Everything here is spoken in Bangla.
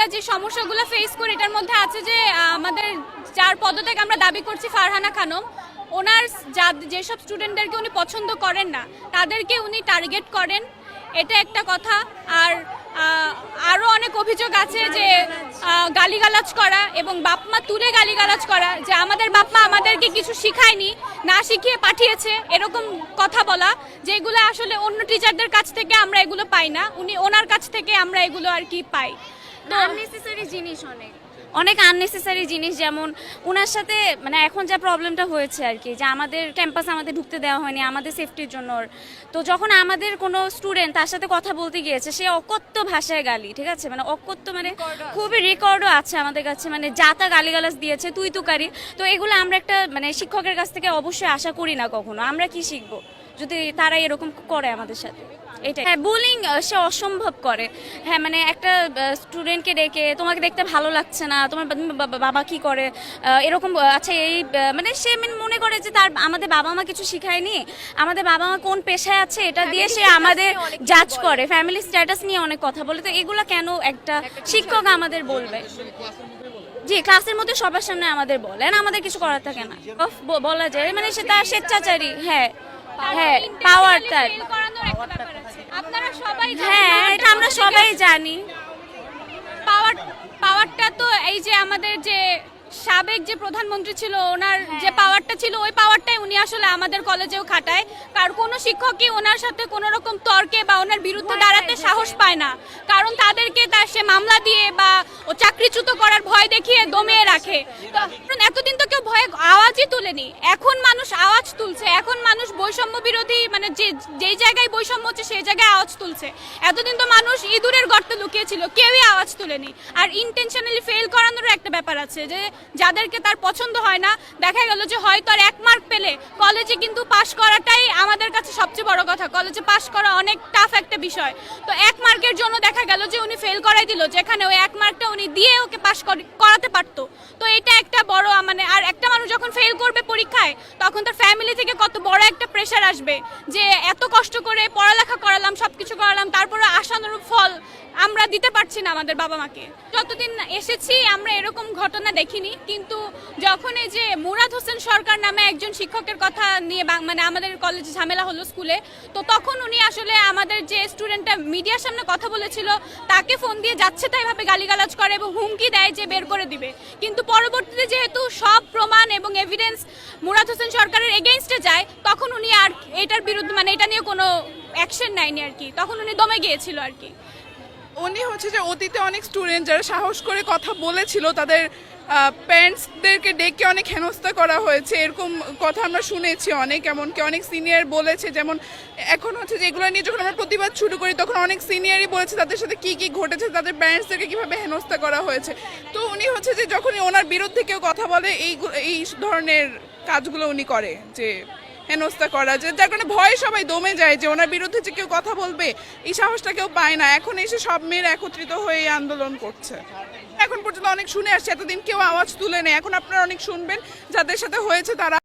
আমরা যে সমস্যাগুলো ফেস করি, এটার মধ্যে আছে যে আমাদের যার পদত্যাগ আমরা দাবি করছি ফারহানা খানম। ওনার যা যেসব স্টুডেন্টদেরকে উনি পছন্দ করেন না, তাদেরকে উনি টার্গেট করেন। এটা একটা কথা। আর আরও অনেক অভিযোগ আছে যে গালিগালাজ করা এবং বাপমা তুলে গালিগালাজ করা যে আমাদের বাপমা আমাদেরকে কিছু শিখায়নি, না শিখিয়ে পাঠিয়েছে, এরকম কথা বলা যেগুলো আসলে অন্য টিচারদের কাছ থেকে আমরা এগুলো পাই না। উনি ওনার কাছ থেকে আমরা এগুলো আর কি পাই। আননেসেসারি জিনিস অনেক। অনেক আননেসেসারি জিনিস যেমন ওনার সাথে মানে এখন যা প্রবলেমটা হয়েছে আর কি যে আমাদের ক্যাম্পাস আমাদের ঢুকতে দেওয়া হয়নি আমাদের সেফটির জন্য। তো যখন আমাদের কোনো স্টুডেন্ট তার সাথে কথা বলতে গিয়েছে সে অকথ্য ভাষায় গালি ঠিক আছে? মানে অকত্য মানে খুবই রেকর্ডও আছে আমাদের কাছে মানে যা যাতা গালিগালাজ দিয়েছে তুই তুকারি তো এগুলো আমরা একটা মানে শিক্ষকের কাছ থেকে অবশ্যই আশা করি না কখনো। আমরা কি শিখব? যদি তারা এরকম করে আমাদের সাথে। এটাই। হ্যাঁ বুলিং সে অসম্ভব করে। হ্যাঁ মানে একটা স্টুডেন্টকে ডেকে তোমাকে দেখতে ভালো লাগছে না তোমার বাবা কি করে? এরকম আচ্ছা এই মানে সে মানে মনে করে যে তার আমাদের বাবা মা কিছু শিখায়নি আমাদের বাবা মা কোন পেশায় আছে এটা দিয়ে সে আমাদের জাজ করে। ফ্যামিলি স্ট্যাটাস নিয়ে অনেক কথা বলে। তো এগুলো কেন একটা শিক্ষক আমাদের বলবে? জি ক্লাসের মধ্যে সবার সামনে আমাদের বলেন আমাদের কিছু করার থাকে না। বলা যায় মানে সে তার স্বেচ্ছাচারী। হ্যাঁ। হ্যাঁ পাওয়ার তার। আপনারা সবাই হ্যাঁ এটা আমরা সবাই জানি। পাওয়ার পাওয়ারটা তো এই যে আমাদের যে সাবেক যে প্রধানমন্ত্রী ছিল ওনার হ্যাঁ। যে পাওয়ারটা ছিল ওই পাওয়ারটাই উনি আসলে আমাদের কলেজেও খাটায়। কার কোনো শিক্ষকই ওনার সাথে কোনো রকম তর্কে বা ওনার বিরুদ্ধে দাঁড়াতে সাহস পায় না। কারণ তাদেরকে তার সে মামলা দিয়ে বা ও চাকরিচ্যুত করার ভয় দেখিয়ে দমিয়ে রাখে। এতদিন তো কেউ ভয়ে আওয়াজই তুলেনি। এখন মানুষ আওয়াজ তুলছে। এখন মানুষ বৈষম্য বিরোধী মানে যে, যেই জায়গায় বৈষম্য হচ্ছে সেই জায়গায় আওয়াজ তুলছে। এতদিন তো মানুষ ইঁদুরের গর্তে লুকিয়েছিল, কেউই আওয়াজ তুলেনি। আর ইন্টেনশনালি ফেল করানোরও একটা ব্যাপার আছে যে, যাদেরকে তার পছন্দ হয় না, দেখা গেল যে হয়তো আর এক মার্ক পেলে কলেজে কিন্তু পাশ করাটাই আমাদের কাছে সবচেয়ে বড় কথা। কলেজে পাশ করা অনেক টাফ একটা বিষয়। তো এক মার্কের জন্য দেখা গেল যে উনি ফেল করাই দিল, যেখানে ওই এক মার্কটা উনি দিয়ে ওকে পাশ করাতে পারতো। তো এটা একটা বড় মানে আর একটা মানুষ যখন ফেল করবে পরীক্ষায়, তখন তার ফ্যামিলি থেকে কত বড় একটা প্রেশার আসবে যে এত কষ্ট করে পড়ালেখা করালাম, সবকিছু করালাম তারপরে আশানুরূপ ফল আমরা দিতে পারছি না আমাদের বাবা মাকে। যতদিন এসেছি আমরা এরকম ঘটনা দেখিনি, কিন্তু যখন এই যে মুরাদ হোসেন সরকার নামে একজন শিক্ষকের কথা নিয়ে মানে আমাদের কলেজে ঝামেলা হলো স্কুলে তো তখন উনি আসলে আমাদের যে স্টুডেন্টটা মিডিয়ার সামনে কথা বলেছিল, তাকে ফোন দিয়ে যাচ্ছে তাই ভাবে গালিগালাজ করে এবং হুমকি দেয় যে বের করে দিবে। কিন্তু পরবর্তীতে যেহেতু সব প্রমাণ এবং এভিডেন্স মুরাদ হোসেন সরকারের এগেইনস্টে যায়, তখন উনি আর এটার বিরুদ্ধে মানে এটা নিয়ে কোনো অ্যাকশন নেয়নি আর কি। তখন উনি দমে গিয়েছিল আর কি। উনি হচ্ছে যে অতীতে অনেক স্টুডেন্ট যারা সাহস করে কথা বলেছিল, তাদের প্যারেন্টসদেরকে ডেকে অনেক হেনস্থা করা হয়েছে। এরকম কথা আমরা শুনেছি অনেক, এমনকি অনেক সিনিয়র বলেছে, যেমন এখন হচ্ছে যে এগুলো নিয়ে যখন আমরা প্রতিবাদ শুরু করি, তখন অনেক সিনিয়রই বলেছে তাদের সাথে কি কি ঘটেছে, তাদের প্যারেন্টসদেরকে কীভাবে হেনস্থা করা হয়েছে। তো উনি হচ্ছে যে যখনই ওনার বিরুদ্ধে কেউ কথা বলে, এই এই ধরনের কাজগুলো উনি করে, যে হেনস্থা করা, যে যার কারণে ভয়ে সবাই দমে যায়, যে ওনার বিরুদ্ধে যে কেউ কথা বলবে, এই সাহসটা কেউ পায় না। এখন এসে সব মেয়েরা একত্রিত হয়ে আন্দোলন করছে। এখন পর্যন্ত অনেক শুনে আসছে, এতদিন কেউ আওয়াজ তুলে নেই। এখন আপনারা অনেক শুনবেন, যাদের সাথে হয়েছে তারা